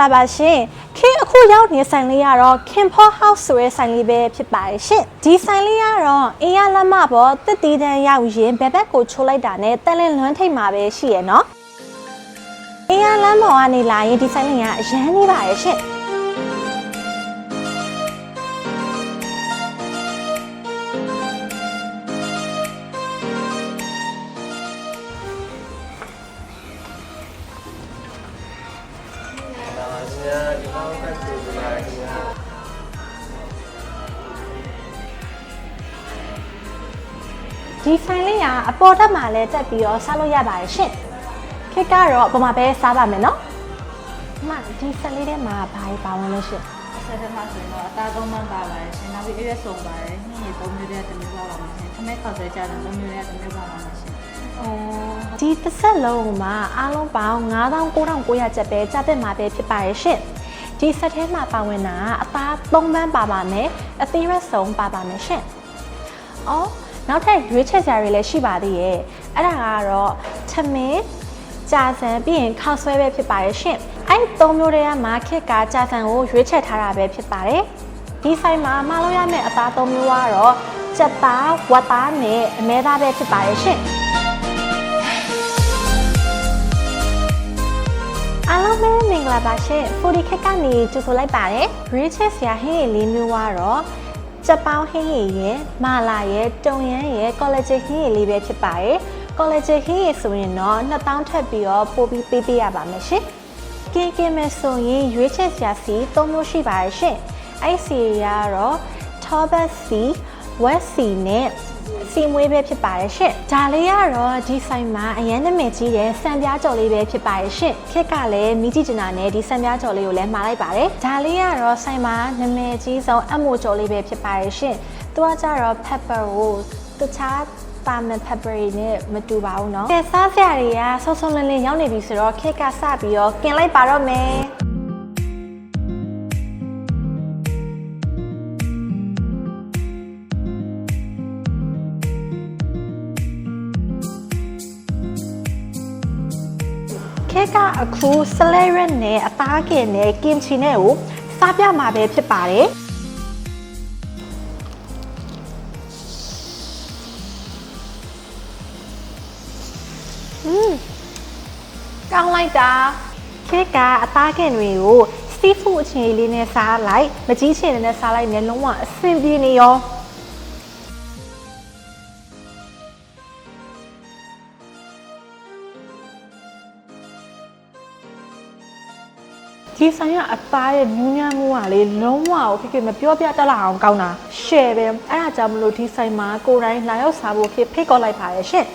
လာပါရှင်ခင်အခုရောက်နေဆိုင်လေးကတော့ Kim Paul House ဆိုတဲ့ဆိုင်လေးပဲဖြစ်ပါတယ်ရှင်ဒီဆိုင်လေးကတော့အင်းရလမ်းမပေါ်တစ်တီတန်းရောက်ရင်ဘယ်ဘက်ကိုချိုးလိုက်တာနဲ့တက်လင်းလွမ်းထိပ်မှာပဲရှိရနော်အင်းရလမ်းပေါ်ကနေလာရင်ဒီဆိုင်လေးကအရန်နေပါ တယ်ရှင်ဒီဆိုင်လေးကအပေါ်တက်မှာလည်းတက်ပြီးတော့စားလို့ရပါတယ်ရှင်ခက်ကတော့ပုံမှာပဲစားပါမယ်နော်အမဒီဆိုင်လေးထဲမှာဘာတွေပါဝင်လဲရှင်ဆက်ထမဆိုရင်တော့အသားသုံးမှန်းပါပါတယ်ရှင်နောက်ပြီးအရွက်စုံပါတယ်ညနေသုံးမျိုးတည်းတစ်မျိုးပါပါမယ်ရှင်ခမဲခေါက်ဆွဲကြတယ်သုံးမျိုးတည်းတစ်မျိုးပါပါမယ်ရှင် ဒီတစ်ဆက်လုံးမှာအားလုံးပေါင်း9900ကျပ်ပဲကျပ်တဲ့မှာပဲဖြစ်ပါရဲ့ရှင်ဒီဆက်ထဲမှာပါဝင်တာကအသား3ပန်းပါပါမယ်အသေးရက်စုံပါပါမယ်ရှင်အော်နောက်ထပ်ရွေးချက်စရာတွေလည်းရှိပါသေးရဲ့အဲ့ဒါကတော့ထမင်းကြာစံပြီးရင်ခောက်ဆွဲပဲဖြစ်ပါရဲ့ရှင်အဲ့ဒီသုံးမျိုးတွေကမှာခက်ကကြာစံကိုရွေးချက်ထားတာပဲဖြစ်ပါတယ်ဒီဆိုင်မှာမလို့ရမယ့်အသားသုံးမျိုးကတော့ကြက်သားဝက်သားနဲ့အမဲသားပဲဖြစ်ပါရဲ့ရှင် အားလုံးပဲမင်္ဂလာပါရှင်ဖူဒီခက်ကနေကြိုဆိုလိုက်ပါတယ် Riches ရာဟင်းရည်လေးမျိုးကတော့ကြက်ပေါင်းဟင်းရည်ရယ်မာလာရယ်တုံရမ်းရယ် collagen ဟင်းရည်လေးပဲဖြစ်ပါတယ် collagen ဟင်းရည်ဆိုရင်တော့2000ထပ်ပြီးတော့ပို့ပြီးပေးပေးရပါမယ်ရှင်ကင်းကင်းမဲ့ဆိုရင် Riches ရာစီ၃မျိုးရှိပါတယ်ရှင်အဲ့စီကတော့ Taubat C West C နဲ့စီမွေးပဲဖြစ်ပါတယ်ရှင့်။ဒါလေးကတော့ဒီဆိုင်မှာအရန်နာမည်ကြီးတဲ့စံပြားကြော်လေးပဲဖြစ်ပါတယ်ရှင့်။ခက်ကလည်းမိကြည့်ကျင်တာနဲ့ဒီစံပြားကြော်လေးကိုလည်းမှာလိုက်ပါတယ်။ဒါလေးကတော့ဆိုင်မှာနာမည်ကြီးဆုံးအမိုကြော်လေးပဲဖြစ်ပါတယ်ရှင့်။သူကကြတော့ pepper ကိုတခြားပါမန် pepper နဲ့မတူပါဘူးเนาะ။ကဲစားစရာတွေကဆောဆောလင်းလင်းရောက်နေပြီဆိုတော့ခက်ကစပြီးတော့กินလိုက်ပါတော့မယ်။ ခက်ကအခုဆလဲရက်နဲ့အသားကင်နဲ့ကင်ချီနဲ့ကိုစားပြမှာပဲဖြစ်ပါတယ်อืมကောင်းလိုက်တာခက်ကအသားကင်တွေကိုစီးဖူးအခြေလေးနဲ့စားလိုက်မကြီးချင်တဲ့နဲ့စားလိုက်နဲ့လုံးဝအဆင်ပြေနေရော ဒီဆိုင်ကအသားရဲ့မြူးမြန်းမှုကလေလုံးဝကိုခေခေမပြောပြတတ်လောက်အောင်ကောင်းတာ share ပဲအဲ့ဒါကြောင့်မလို့ဒီဆိုင်မှာကိုယ်တိုင်လာရောက်စားဖို့ခေဖိတ်ခေါ်လိုက်ပါရဲ့ရှင်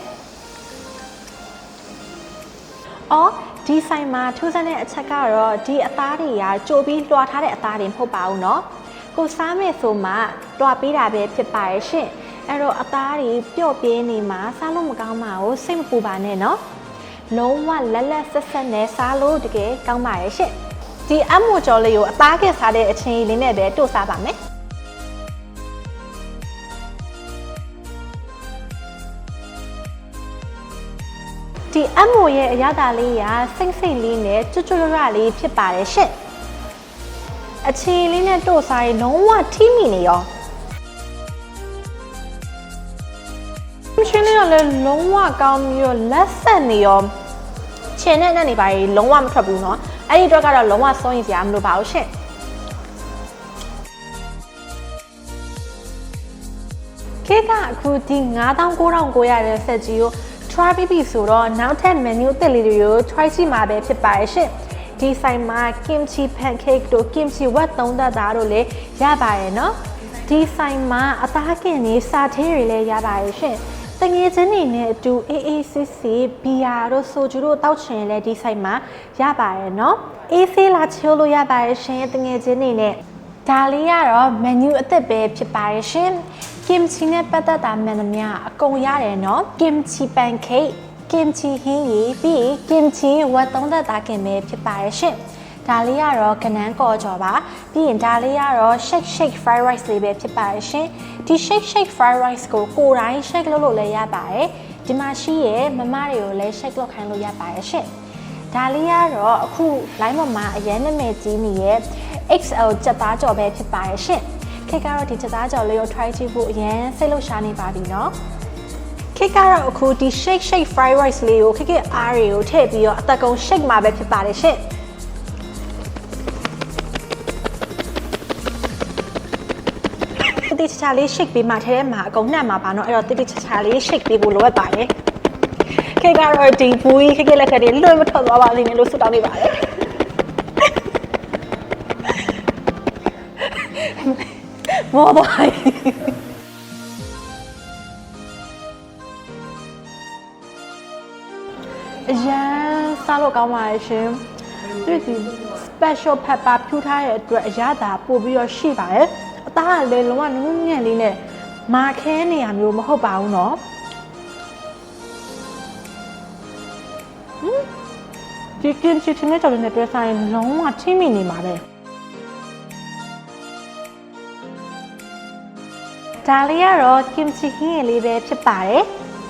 အော်ဒီဆိုင်မှာထူးဆန်းတဲ့အချက်ကတော့ဒီအသားတွေကကြိုပြီးလွှာထားတဲ့အသားတွေမဟုတ်ပါဘူးเนาะကိုစားမယ်ဆိုမှလွှာပေးတာပဲဖြစ်ပါရဲ့ရှင်အဲ့တော့အသားတွေပျော့ပြင်းနေမှာစားလို့မကောင်းပါဘူးစိတ်မပူပါနဲ့เนาะ လုံးဝလက်လက်ဆက်ဆက်နဲ့စားလို့တကယ်ကောင်းပါရဲ့ရှင့် ဒီအမိုကျော်လေးကိုအသားကက်စားတဲ့အချင်းလေးနဲ့ပဲတို့စားပါမယ်ဒီအမိုရဲ့အရသာလေးကစိတ်စိတ်လေးနဲ့ကျွတ်ကျွတ်ရရလေးဖြစ်ပါတယ်ရှင့်အချင်းလေးနဲ့တို့စားရင်လုံးဝထိမိနေရောချင်းလေးကလည်းလုံးဝကောင်းပြီးတော့လက်ဆက်နေရော ခြေနဲ့နဲ့နေပါရီလုံးဝမထွက်ဘူးเนาะ အဲ့ဒီအတွက်ကတော့လုံးဝစိုးရင်စရာမလိုပါဘူးရှင့်ခေတ်ကအခုဒီ9900ရတဲ့ဆက်ကြီးကို try ပြီးပြီဆိုတော့နောက်ထပ် menu အသစ်လေးတွေကို try ကြည့်မှာပဲဖြစ်ပါရဲ့ရှင့်ဒီဆိုင်မှာ kimchi pancake တို့ kimchi wet သုံးသက်သားတို့လည်းရပါရဲ့เนาะဒီဆိုင်မှာအသားကင်နေစာသေးတွေလည်းရပါရဲ့ရှင့် တငယ်ချင်းတွေနဲ့အတူအေးအေးဆေးဆေးဘီယာတို့ဆိုဂျူတို့တောက်ချင်လဲဒီဆိုင်မှာရပါတယ်เนาะအေးဆေးလာချိုးလို့ရပါတယ်ရှင်တငယ်ချင်းတွေနဲ့ဒါလေးကတော့ menu အသစ်ပဲဖြစ်ပါတယ်ရှင် kimchi နဲ့ပတ်သက်တာမှန်သမျှအကုန်ရတယ်เนาะ kimchi pancake kimchi ဟင်းရီပြီး kimchi ဝတ်သုံးသက်သားခင်ပဲဖြစ်ပါတယ်ရှင် ဒါလေးကတော့ကနန်းကော်ကြော်ပါပြီးရင်ဒါလေးကတော့ shake shake fried rice လေးပဲဖြစ်ပါတယ်ရှင်ဒီ shake shake fried rice ကိုကိုယ်တိုင် shake လုပ်လို့လည်းရပါတယ်ဒီမှာရှိရဲ့မမတွေကိုလည်း shake လုပ်ခိုင်းလို့ရပါတယ်ရှင် ဒါလေးကတော့အခု line ပေါ်မှာအရင်နာမည်ကြီးနေတဲ့ XL ချက်သားကြော်ပဲဖြစ်ပါတယ်ရှင်ခေတ်ကတော့ဒီချက်သားကြော်လေးကို try ကြည့်ဖို့အရင်စိတ်လှုပ်ရှားနေပါပြီเนาะခေတ်ကတော့အခုဒီ shake shake fried rice လေးကိုခေတ်ခေတ်အားတွေကိုထည့်ပြီးတော့အသက်ကုန် shake မှာပဲဖြစ်ပါတယ်ရှင် တိတိကျကျလေး shake ပေးမှထဲထဲမှာအကုန်နှံ့မှာပါเนาะအဲ့တော့တိတိကျကျလေး shake ပေးဖို့လိုအပ်ပါတယ်ခေတ်ကတော့ဒီဘူးကြီးခေတ်ခေတ်လက်ခက်တွေလွတ်မထွက်သွားပါလိမ့်မယ်လို့ဆုတောင်းနေပါတယ်မောပါအရန်စားလို့ကောင်းပါရဲ့ရှင်သူဒီ special pepper ဖြူထားတဲ့အတွက်အရသာပို့ပြီးတော့ရှိပါတယ်အ သားကလည်းလုံးဝနုညံ့လေးနဲ့မာခဲနေရမျိုးမဟုတ်ပါဘူးနော်ဟင်ဒီကင်းချစ်ချင်းနဲ့ကြော်နေတဲ့တွဲဆိုင်လုံးဝချင်းမိနေမှာပဲဒါလေးကတော့ kimchi ဟင်းရည်လေးပဲဖြစ်ပါတယ်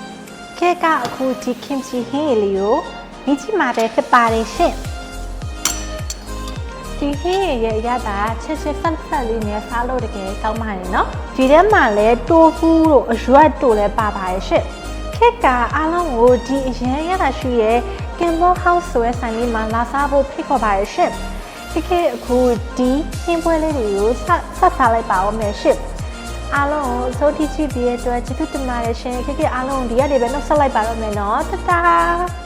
။ကဲကအခုဒီ kimchi ဟင်းရည်လေးကိုမိချီမှာပဲဖြစ်ပါတယ်ရှင်။ ဒီဟင်းရည်ရဲ့အရသာချစ်ချစ်ဆက်ဆက်လေးနဲ့စားလို့တကယ်ကောင်းပါတယ်နော်ဒီထဲမှာလည်းတိုဖူတို့အရွက်တို့လည်းပါပါတယ်ရှင့်ခက်ကအားလုံးကိုဒီအရင်ရတာရှိရဲ့ Campbell House ဆိုတဲ့ဆိုင်လေးမှာလာစားဖို့ဖိတ်ခေါ်ပါရရှင်ခက်ခဲအခုဒီဟင်းပွဲလေးတွေကိုဆက်ဆက်စားလိုက်ပါဦးမယ်ရှင်အားလုံးကိုအစိုးထိချပြီးတဲ့အတွက်ကျေးဇူးတင်ပါတယ်ရှင်ခက်ခဲအားလုံးဒီရက်တွေပဲနှုတ်ဆက်လိုက်ပါတော့မယ်နော်တတား